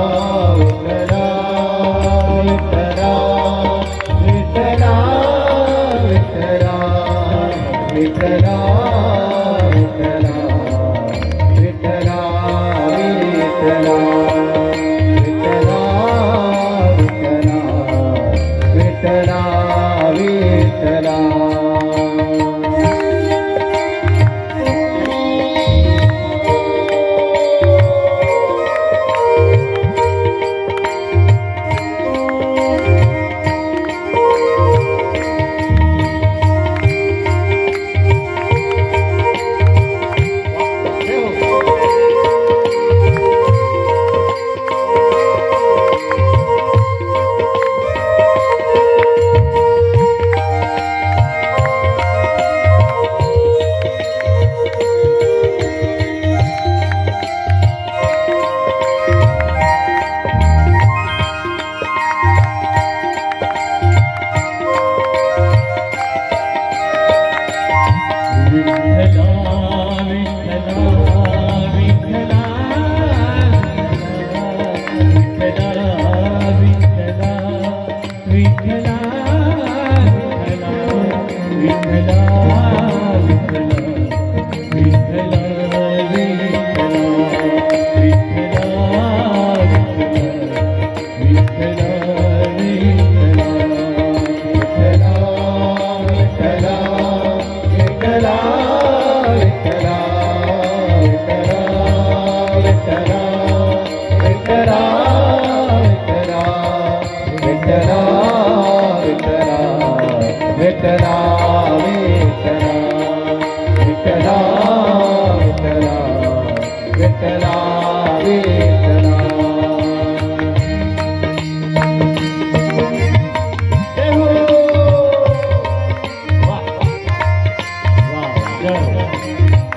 Oh. Vitthala Vitthala Vitthala Yeah.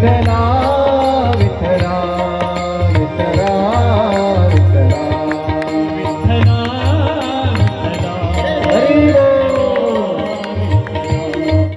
Then I